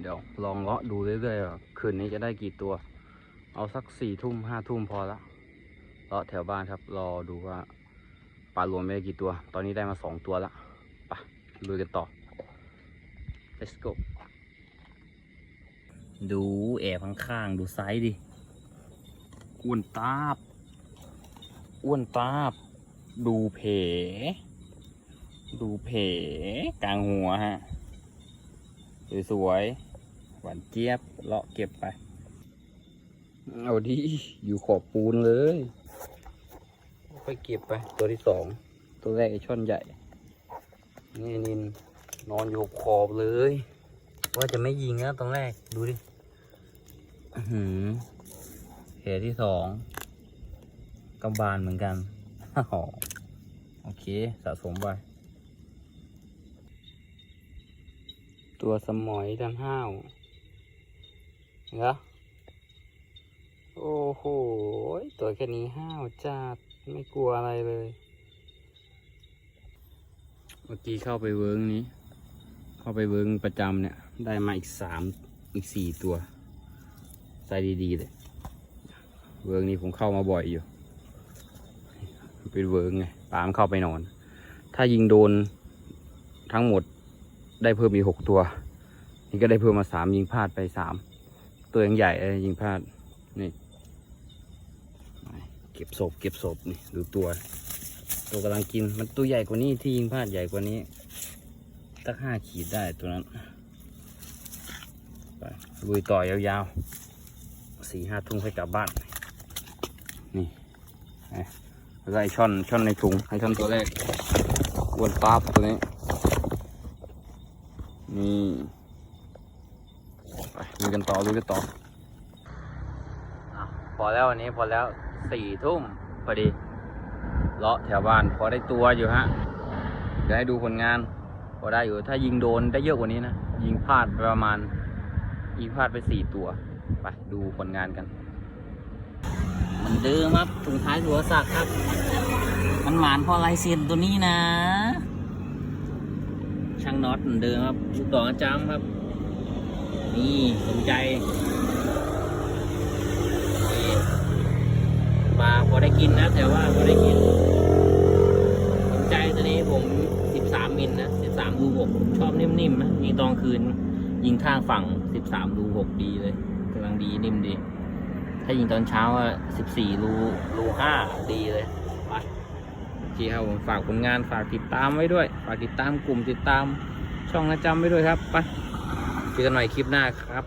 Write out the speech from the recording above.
เดี๋ยวลองเลาะดูเรื่อยๆว่าคืนนี้จะได้กี่ตัว เอาสักสี่ทุ่มห้าทุ่มพอละเลาะแถวบ้านครับ รอดูว่าปลารวมไม่ได้กี่ตัว ตอนนี้ได้มาสองตัวละไปลุยกันต่อ let's go ดูแอบข้างๆดูไซส์ดิอ้วนตาบอ้วนตาบ ดูเพดูเพกลางหัวฮะ สวยๆหวานเจี๊ยบเลาะเก็บไป เอาดิอยู่ขอบปูนเลยไปเก็บไป ตัวที่สอง ตัวแรกไอช่อนใหญ่ นี่นินนอนอยู่ขอบเลย ว่าจะไม่ยิงนะตอนแรกดูดิหือเหตุที่สองกำบานเหมือนกัน โอเค สะสมไป ตัวสมอยดันห้าวเหรอโอ้โห ตัวแค่นี้ห้าวจัดไม่กลัวอะไรเลย เมื่อกี้เข้าไปเวิร์กนี้ เข้าไปเวิร์กประจำเนี่ย ได้มาอีกสามอีกสี่ตัวใส่ดีๆเลย เวิร์กนี้ผมเข้ามาบ่อยอยู่ เป็นเวิร์กไงปามเข้าไปนอน ถ้ายิงโดนทั้งหมด ได้เพิ่มอีกหกตัว นี่ก็ได้เพิ่มมาสามยิงพลาดไปสามตัวยังใหญ่เลยยิงพลาดนี่เก็บศพเก็บศพนี่ดูตัว ตัวกำลังกินมันตัวใหญ่กว่านี้ที่ยิงพลาดใหญ่กว่านี้ตั้งห้าขีดได้ตัวนั้นไปลุยต่อยาวๆสี่ห้าทุ่มค่อยกลับบ้าน นี่ไอ้แล้วก็ไอช่อนช่อนในถุงไอช่อนตัวแรกวนตาบตัวนี้ นี่ไปลุยกันต่อลุยกันต่ออะพอแล้ววันนี้พอแล้วสี่ทุ่มพอดีเลาะแถวบ้านพอได้ตัวอยู่ฮะเดี๋ยวให้ดูผลงาน พอได้อยู่ถ้ายิงโดนได้เยอะกว่านี้นะ ยิงพลาดไปประมาณ ยิงพลาดไปสี่ตัว ไปดูผลงานกัน มันเดิมครับถุงท้ายหัวสักครับ มันหมานเพอลายเซ็นตัวนี้นะ ช่างน็อตเหมือนเดิมครับลูกต่อจ้ำครับ นี่สนใจปลาพอได้กินนะ แต่ว่าพอได้กินสนใจตัวนี้ผม 13 มิลนะ 13รู6ชอบนิ่มๆนะยิงตอนคืน ยิงข้างฝั่ง 13รู6ดีเลยกำลังดีนิ่มดี ถ้ายิงตอนเช้าอะ14รูรู5ดีเลยไป เคครับผมฝากผลงานฝากติดตามไว้ด้วย ฝากติดตามกลุ่มติดตามช่องนะจำไว้ด้วยครับไปเจอกันใหม่คลิปหน้าครับ